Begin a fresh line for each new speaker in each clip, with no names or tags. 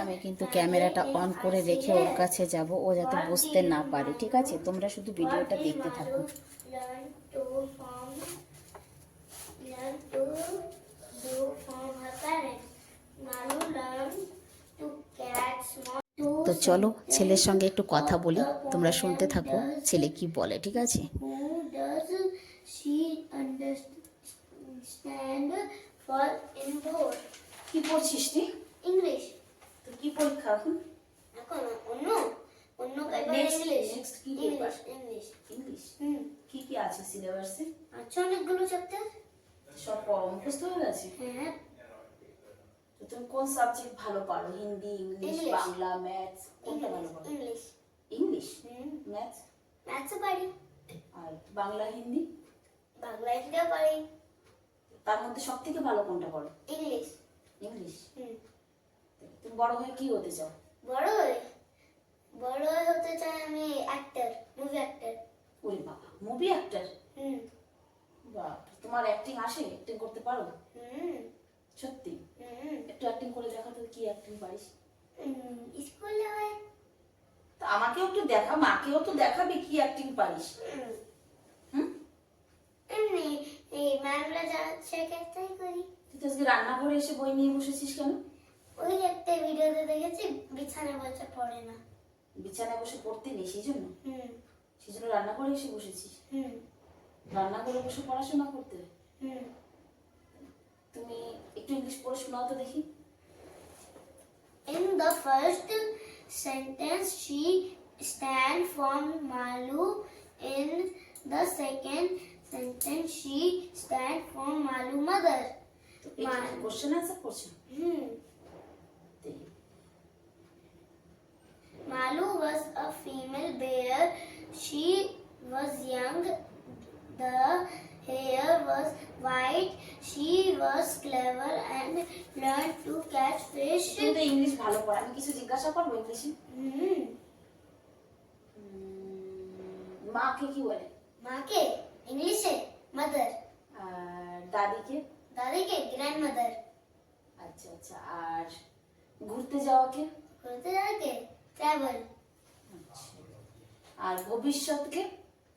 আমি কিন্তু ক্যামেরাটা অন করে রেখে ওর কাছে যাব ও যাতে বুঝতে না পারে ঠিক আছে? তোমরা শুধু ভিডিওটা দেখতে থাকো। তো চলো ছেলের সঙ্গে একটু কথা বলি তোমরা শুনতে থাকো ছেলে কি বলে ঠিক আছে? কি পড়ছিস তুই? পরীক্ষা এখন
এখন অন্য অন্য
কি?
ইংলিশ ইংলিশ
ইংলিশ
হুম
কি কি আছে সিলেবাসে
আচ্ছা অনেকগুলো চ্যাপ্টার
সব পড়া মুখস্থ হয়ে গেছে
হ্যাঁ
তো তুমি কোন সাবজেক্ট ভালো পারো হিন্দি ইংলিশ. বাংলা ম্যাথস কোনটা ভালো পারো
ইংলিশ
ইংলিশ
হুম।
ম্যাথস
পারি।
আর বাংলা হিন্দি
বাংলা হিন্দিও পারি।
তার মধ্যে সব থেকে ভালো কোনটা পারো
ইংলিশ
ইংলিশ
হুম।
তুমি বড় হয়ে কি হতে চাও?
বড় হয়ে বড় হয়ে হতে চাই আমি অ্যাক্টর মুভি অ্যাক্টর
ওই বাবা মুভি অ্যাক্টর
হুম।
বাহ তোমার অ্যাক্টিং আসে? অ্যাক্টিং করতে পারো?
হুম।
সত্যি?
হুম।
একটু অ্যাক্টিং করে দেখা তো কি অ্যাক্টিং পারিস?
স্কুলে হয়।
তা আমাকেও একটু দেখা মাকেও তো দেখাবি কি অ্যাক্টিং পারিস।
হুম। এমনি এই ম্যামরা যা শেখায় তাই করি।
তুই তো আজকে রান্নাঘরে এসে বই নিয়ে বসেছিস কেন?
ওই একটা ভিডিওতে দেখেছি বিছানা বসে পড়ে না।
বিছানায় বসে পড়তে নেই সেই জন্য
হুম।
সেই জন্য রান্নাঘরে এসে বসেছিস?
হুম।
রান্নাঘরে বসে পড়াশোনা করতে।
হুম।
তুমি একটু ইংলিশ পড়ে শোনাও তো দেখি।
In the first sentence, she stand from Malu. In the second sentence, she stand from Malu mother.
তো কোশ্চেন আনসার করছ?
Hmm. Malu was a female bear. She was young. The hair was white. She was clever and learned to catch fish.
তুমি তো English ভালো পড়ো আমি কিছু জিজ্ঞাসা করবো ইংলিশে
Hmm.
উম, মাকে কি বলে
মাকে ইংলিশে মাদার
আর দাদিকে
দাদিকে গ্র্যান্ড মাদার
আচ্ছা আচ্ছা আর ঘুরতে যাওয়াকে
ঘুরতে যাওয়াকে ট্রাভেল
আচ্ছা। আর ভবিষ্যৎকে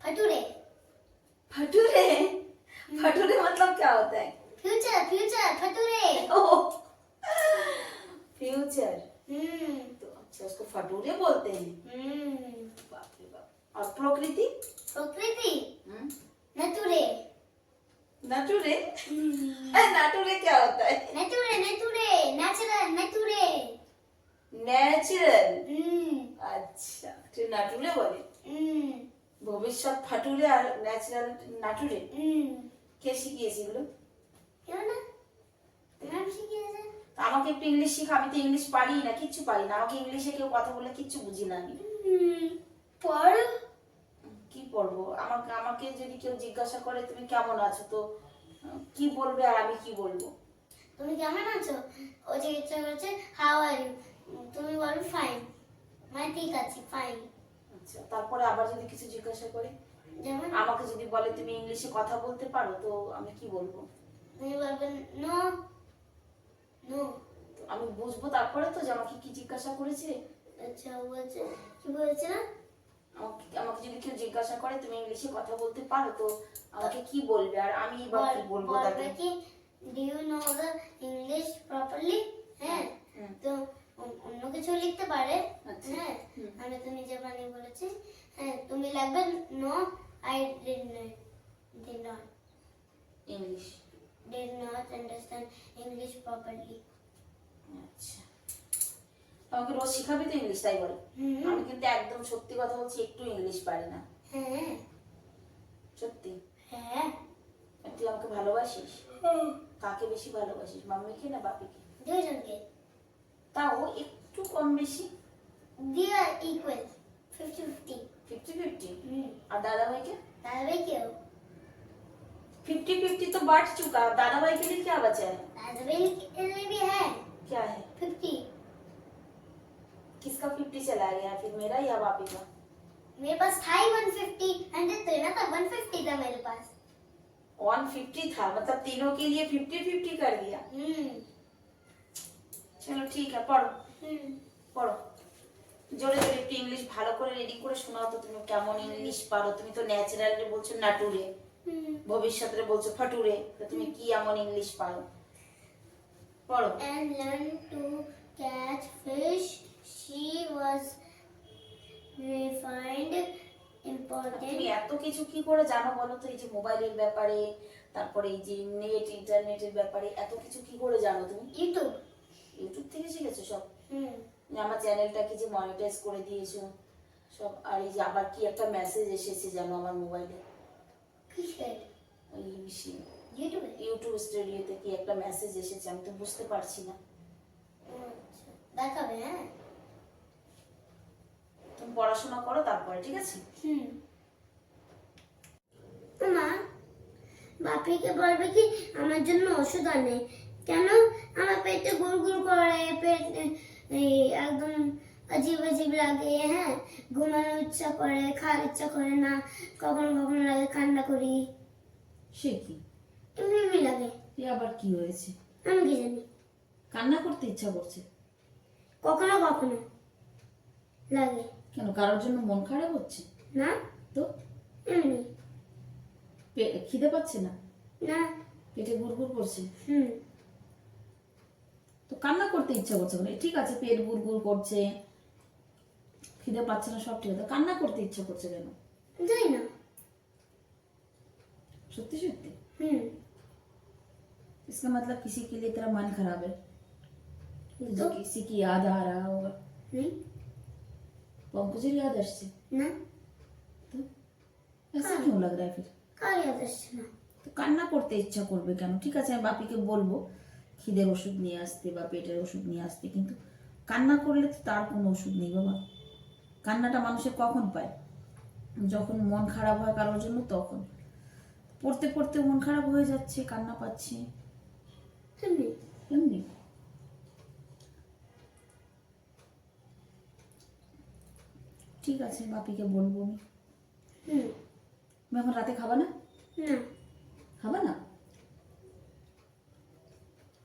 फटूरे
फटूरे फटूरे मतलब क्या होता है
फ्यूचर फ्यूचर फटूरे
फ्यूचर
हम्म
तो अच्छा उसको फटूरे बोलते हैं নাটুরে আর ন্যাচারাল নাটুরে কে শিখিয়েছে এগুলো? আমাকে একটু ইংলিশ শিখ আমি তো ইংলিশ পারি না কিচ্ছু পারি না। আমাকে ইংলিশে কেউ কথা বলে কিচ্ছু বুঝি না আমি।
পড়।
কি পড়ব? আমাকে আমাকে যদি কেউ জিজ্ঞাসা করে তুমি কেমন আছো? তো কি বলবে আর আমি কি বলব?
তুমি কেমন আছো? ও জিজ্ঞাসা করছে হাউ আর ইউ তুমি বলো ফাইন মানে ঠিক আছে ফাইন
আচ্ছা তারপরে আবার যদি কিছু জিজ্ঞাসা করে? আমাকে যদি বলে তুমি ইংলিশে কথা বলতে পারো তো আমি কি বলব?
No
no. আমি বুঝব তারপরে তো যে আমাকে কি জিজ্ঞাসা করেছে?
আচ্ছা বলছে কি বলছে না?
আমাকে যদি কেউ জিজ্ঞাসা করে তুমি ইংলিশে কথা বলতে পারো? তো আমাকে কি বলবে? আর আমি বা কি বলব তাকে?
কি? Do you know the English properly হ্যাঁ। তো অন্য কিছু লিখতে পারে।
আচ্ছা।
হ্যাঁ আমি তো নিজে বানিয়ে বলেছি। হ্যাঁ তুমি লাগবে no I did not did not.
English.
did not understand English properly.
আচ্ছা। আমাকে রোজ শিখাবি তো ইংলিশ তাই বলো। আমি কিন্তু একদম সত্যি কথা বলছি একটু ইংলিশ পারি না।
হ্যাঁ।
সত্যি?
হ্যাঁ।
তুই আমাকে ভালোবাসিস? কাকে বেশি ভালোবাসিস মাম্মিকে না বাপিকে?
দুজনকে
তাও একটু কম বেশি
we are equal fifty fifty
fifty fifty
हम्म
और दादा भाई के
दादा भाई क्यों
फिफ्टी फिफ्टी तो बढ़ चुका दादा भाई के लिए क्या बचा है
दादा भाई के लिए भी है
क्या है
फिफ्टी
किसका फिफ्टी चला गया फिर मेरा या बापी का
मेरे पास था ही वन फिफ्टी हंड्रेड तो ना था वन फिफ्टी था मेरे पास
वन फिफ्टी था मतलब तीनों के लिए फिफ्टी फिफ्टी कर दिया
हम्म
চলো ঠিক আছে পড়ো।
হুম।
পড়ো। জোরে জোরে একটু ইংলিশ ভালো করে রেডি করে শোনাও তো তুমি কেমন ইংলিশ পারো। তুমি তো ন্যাচারালি বলছো নাটুরে। ভবিষ্যতে বলছো ফাটুরে। তো তুমি কি এমন ইংলিশ পারো? পড়ো।
And learned to catch fish. She was refined, important.
তুমি এত কিছু কি করে জানো বলো তো? এই যে মোবাইলের ব্যাপারে তারপরে এই যে নেট ইন্টারনেটের ব্যাপারে এত কিছু কি করে জানো তুমি?
YouTube.
ইউটিউব থেকে শিখেছো সব?
হুম।
আমার চ্যানেলটাকে যে মনিটাইজ করে দিয়েছ? সব আর এই যে আবার কি একটা মেসেজ এসেছে জানো আমার মোবাইলে
ইউটিউব
স্টুডিওতে কি একটা মেসেজ এসেছে? আমি তো বুঝতে পারছি না।
আচ্ছা। দেখাবে হ্যাঁ?
তুমি পড়াশোনা করো তারপরে ঠিক আছে?
হুম। মা বাপিকে বলবে কি আমার জন্য ওষুধ আনে। কেন? আমার পেটে গুড় গুড় করে পেট এই একদম অজিব অজিব লাগে হ্যাঁ? ঘুমানোর ইচ্ছা করে খাওয়ার ইচ্ছা করে না কখনো কখনো লাগে কান্না করি।
সে কি?
এমনি এমনি লাগে?
এ আবার কি হয়েছে?
আমি কি জানি?
কান্না করতে ইচ্ছা করছে?
কখনো কখনো লাগে।
কেন কারোর জন্য মন খারাপ হচ্ছে?
না।
তো?
এমনি।
খিদে পাচ্ছে না?
না।
পেটে গুড়গুড় করছে?
হুম।
তো কান্না করতে ইচ্ছা করছে মানে ঠিক আছে পেট গুড়গুড় করছে খিদে পাচ্ছে না সব ঠিক আছে কান্না করতে ইচ্ছা করছে কেন
যাই না
সত্যি সত্যি
হুম
इसका मतलब किसी के लिए तेरा मन खराब है
তো
किसी की याद आ रहा होगा
নেই
पंकजेर याद আসছে
না
तो ऐसा क्यों लग रहा है फिर
কার ইয়াদ আসছে না
তো কান্না করতে ইচ্ছা করবে কেন ঠিক আছে আমি বাপিকে বলবো খিদের ওষুধ নিয়ে আসতে বা পেটের ওষুধ নিয়ে আসতে কিন্তু কান্না করলে তো তার কোনো ওষুধ নেই বাবা। কান্নাটা মানুষের কখন পায়? যখন মন খারাপ হয় কারোর জন্য তখন। পড়তে পড়তে মন খারাপ হয়ে যাচ্ছে কান্না পাচ্ছে।
এমনি?
ঠিক আছে বাপিকে বলব আমি।
হুম।
এখন রাতে খাবা না?
না
খাবা না?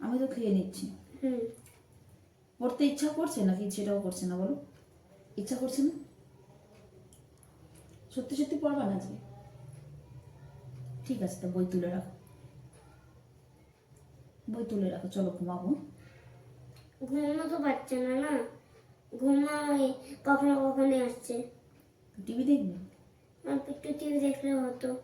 আমি তো খেয়ে নিচ্ছি।
হুম।
পড়তে ইচ্ছা করছে নাকি সেটাও করছে না বলো? ইচ্ছা করছে না? সত্যি সত্যি পড়বা না আজকে? ঠিক আছে তা বই তুলে রাখো। বই তুলে রাখো চলো ঘুমাবো।
ঘুমো তো পাচ্ছে না না? ঘুমাই কখনো কখনো আসছে।
টিভি দেখবে?
অল্প একটু টিভি দেখলে হতো।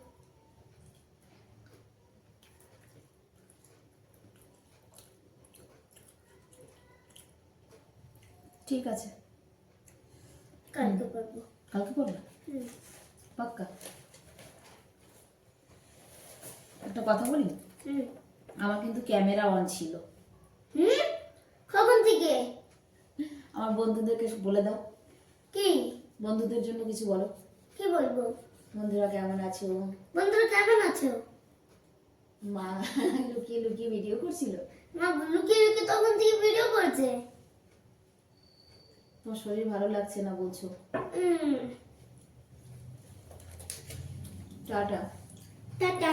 ঠিক আছে।
কালকে করব
কালকে পড়বে? পাক্কা? একটা কথা বলি? আমার কিন্তু ক্যামেরা অন ছিল।
কখন থেকে?
আমার বন্ধুদেরকে বলে দাও।
কি?
বন্ধুদের জন্য কিছু বলো।
কি বলব?
বন্ধুরা কেমন আছো?
বন্ধুরা কেমন আছো?
মা লুকিয়ে লুকিয়ে ভিডিও করছিল।
মা লুকিয়ে লুকিয়ে তখন থেকে ভিডিও করছে।
তোমার শরীর ভালো লাগছে না বলছো? টাটা।
টাটা।